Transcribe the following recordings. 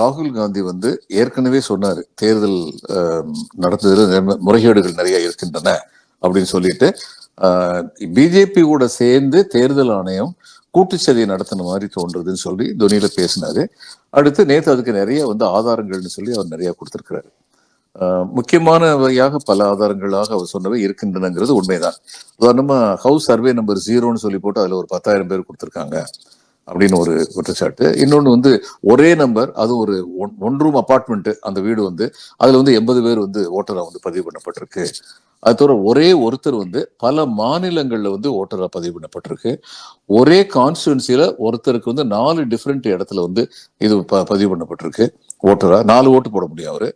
ராகுல் காந்தி வந்து ஏற்கனவே சொன்னார் தேர்தல் நடத்துதல் முறைகேடுகள் நிறைய இருக்கின்றன அப்படின்னு சொல்லிட்டு. பிஜேபி கூட சேர்ந்து தேர்தல் ஆணையம் கூட்டுச்சதியை நடத்தின மாதிரி தோன்றுதுன்னு சொல்லி துணியில பேசினாரு. அடுத்து நேற்று அதுக்கு நிறைய வந்து ஆதாரங்கள்னு சொல்லி அவர் நிறைய கொடுத்திருக்கிறாரு. முக்கியமானவையாக முக்கியமான பல ஆதாரங்களாக அவர் சொன்னவை இருக்கின்றனங்கிறது உண்மைதான். உதாரணமா ஹவுஸ் சர்வே நம்பர் ஜீரோன்னு சொல்லி போட்டு அதுல ஒரு பத்தாயிரம் பேர் கொடுத்துருக்காங்க. அப்படின்னு ஒரு குற்றச்சாட்டு. இன்னொன்று வந்து ஒரே நம்பர் அது ஒரு ஒன் ஒன் ரூம் அப்பார்ட்மெண்ட்டு அந்த வீடு வந்து அதில் வந்து எண்பது பேர் வந்து ஓட்டராக வந்து பதிவு பண்ணப்பட்டிருக்கு. அது தவிர ஒரே ஒருத்தர் வந்து பல மாநிலங்களில் வந்து ஓட்டராக பதிவு பண்ணப்பட்டிருக்கு. ஒரே கான்ஸ்டுவன்சியில் ஒருத்தருக்கு வந்து நாலு டிஃப்ரெண்ட் இடத்துல வந்து இது ப- பதிவு பண்ணப்பட்டிருக்கு. ஓட்டரா நாலு ஓட்டு போட முடியும் அவரு.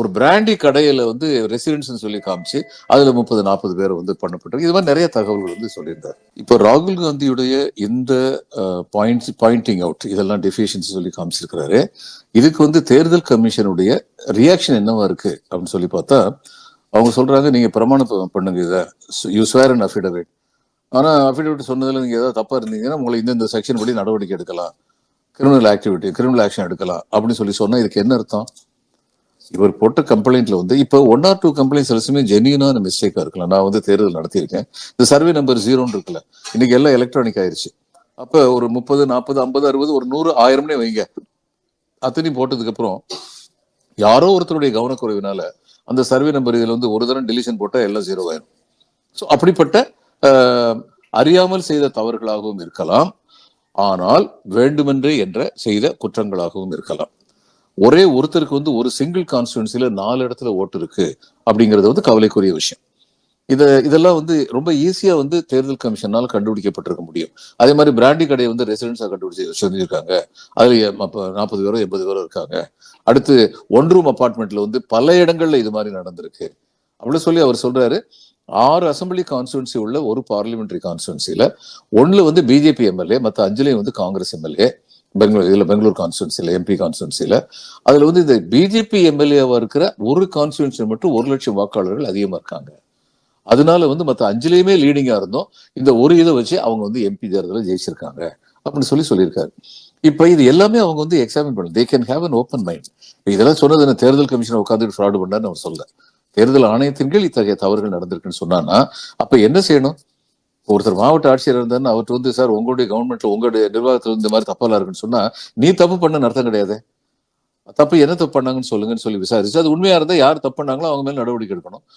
ஒரு பிராண்டி கடையில வந்து ரெசிடென்ஸ் சொல்லி காமிச்சு அதுல முப்பது நாற்பது பேர் வந்து பண்ணப்பட்டிருக்கு. இது மாதிரி நிறைய தகவல்கள் வந்து சொல்லியிருந்தார். இப்போ ராகுல் காந்தியுடைய இந்த பாயிண்ட்ஸ் பாயிண்டிங் அவுட் இதெல்லாம் டெஃபிஷியன்சி சொல்லி காமிச்சிருக்கிறாரு. இதுக்கு வந்து தேர்தல் கமிஷனுடைய ரியாக்ஷன் என்னவா இருக்கு அப்படின்னு சொல்லி பார்த்தா அவங்க சொல்றாங்க நீங்க பிரமாணம் பண்ணுங்க இதை. யூ ஸ்வேர் அண்ட் அஃபிடவிட் ஆனா அஃபிடவிட் சொன்னதுல நீங்க ஏதாவது தப்பா இருந்தீங்கன்னா உங்களை இந்த இந்த செக்ஷன் படி நடவடிக்கை எடுக்கலாம். கிரிமினல் ஆக்டிவிட்டி கிரிமினல் ஆக்ஷன் எடுக்கலாம் அப்படின்னு சொல்லி சொன்னால் இதுக்கு என்ன அர்த்தம்? இவர் போட்ட கம்ப்ளைண்ட்ல வந்து இப்போ ஒன் ஆர் டூ கம்ப்ளைண்ட்ஸ் எல்லாமே ஜென்யூனான மிஸ்டேக்காக இருக்கலாம். நான் வந்து தேர்தல் நடத்தியிருக்கேன். இந்த சர்வே நம்பர் ஜீரோன்னு இருக்குல்ல. இன்னைக்கு எல்லாம் எலக்ட்ரானிக் ஆயிடுச்சு அப்போ ஒரு முப்பது நாற்பது ஐம்பது அறுபது ஒரு நூறு ஆயிரம்னே வைங்க. அத்தனையும் போட்டதுக்கப்புறம் யாரோ ஒருத்தருடைய கவனக்குறைவினால அந்த சர்வே நம்பர் இதில் வந்து ஒரு தரம் டெலிஷன் போட்டால் எல்லாம் ஜீரோ ஆயிரும். ஸோ அப்படிப்பட்ட அறியாமல் செய்த தவறுகளாகவும் இருக்கலாம். ஆனால் வேண்டுமென்றே என்ற செய்த குற்றங்களாகவும் இருக்கலாம். ஒரே ஒருத்தருக்கு வந்து ஒரு சிங்கிள் கான்ஸ்டுவன்சில நாலு இடத்துல ஓட்டு இருக்கு அப்படிங்கிறது வந்து கவலைக்குரிய விஷயம். இத இதெல்லாம் வந்து ரொம்ப ஈஸியா வந்து தேர்தல் கமிஷனால் கண்டுபிடிக்கப்பட்டிருக்க முடியும். அதே மாதிரி பிராண்டி கடையை வந்து ரெசிடென்ஸா கண்டுபிடிச்சு செஞ்சிருக்காங்க அதுல நாற்பது பேரோ எண்பது பேரோ இருக்காங்க. அடுத்து ஒன் ரூம் அபார்ட்மெண்ட்ல வந்து பல இடங்கள்ல இது மாதிரி நடந்திருக்கு. அப்படின்னு சொல்லி அவர் சொல்றாரு. ஆறு அசம்பிளி கான்ஸ்டுவன்சி உள்ள ஒரு பார்லிமெண்டரி கான்ஸ்டுவன்சில ஒண்ணுல வந்து பிஜேபி எம்எல்ஏ மத்த அஞ்சுலயும் வந்து காங்கிரஸ் எம்எல்ஏ பெங்களூர் இதுல பெங்களூர் கான்ஸ்டுவன்சில எம்பி கான்ஸ்டுவன்சில அதுல வந்து இந்த பிஜேபி எம்எல்ஏவா இருக்கிற ஒரு கான்ஸ்டுவன்சி மட்டும் ஒரு லட்சம் வாக்காளர்கள் அதிகமா இருக்காங்க. அதனால வந்து மத்த அஞ்சுலயுமே லீடிங்கா இருந்தோம். இந்த ஒரு இதை வச்சு அவங்க வந்து எம்பி தேர்தலில் ஜெயிச்சிருக்காங்க. அப்படின்னு சொல்லி சொல்லியிருக்காரு. இப்ப இது எல்லாமே அவங்க வந்து எக்ஸாமின் பண்ணல. They can have an open mind இதெல்லாம் சொன்னது என்ன? தேர்தல் கமிஷன் உட்காந்துட்டு ஃப்ராடு பண்ணான்னு அவர் சொல்ல தேர்தல் ஆணையத்தின் கீழ் இத்தகைய தவறுகள் நடந்திருக்குன்னு சொன்னான்னா அப்ப என்ன செய்யணும்? ஒருத்தர் மாவட்ட ஆட்சியர் இருந்தாருன்னு அவர்கிட்ட வந்து சார் உங்களுடைய கவர்மெண்ட்ல உங்களுடைய நிர்வாகத்துல இந்த மாதிரி தப்பெல்லாம் இருக்குன்னு சொன்னா நீ தப்பு பண்ண அர்த்தம் கிடையாது. தப்பு என்ன தப்பு பண்ணாங்கன்னு சொல்லுங்கன்னு சொல்லி விசாரிச்சு அது உண்மையா இருந்தா யார் தப்பு பண்ணாங்களோ அவங்க மேல நடவடிக்கை எடுக்கணும்.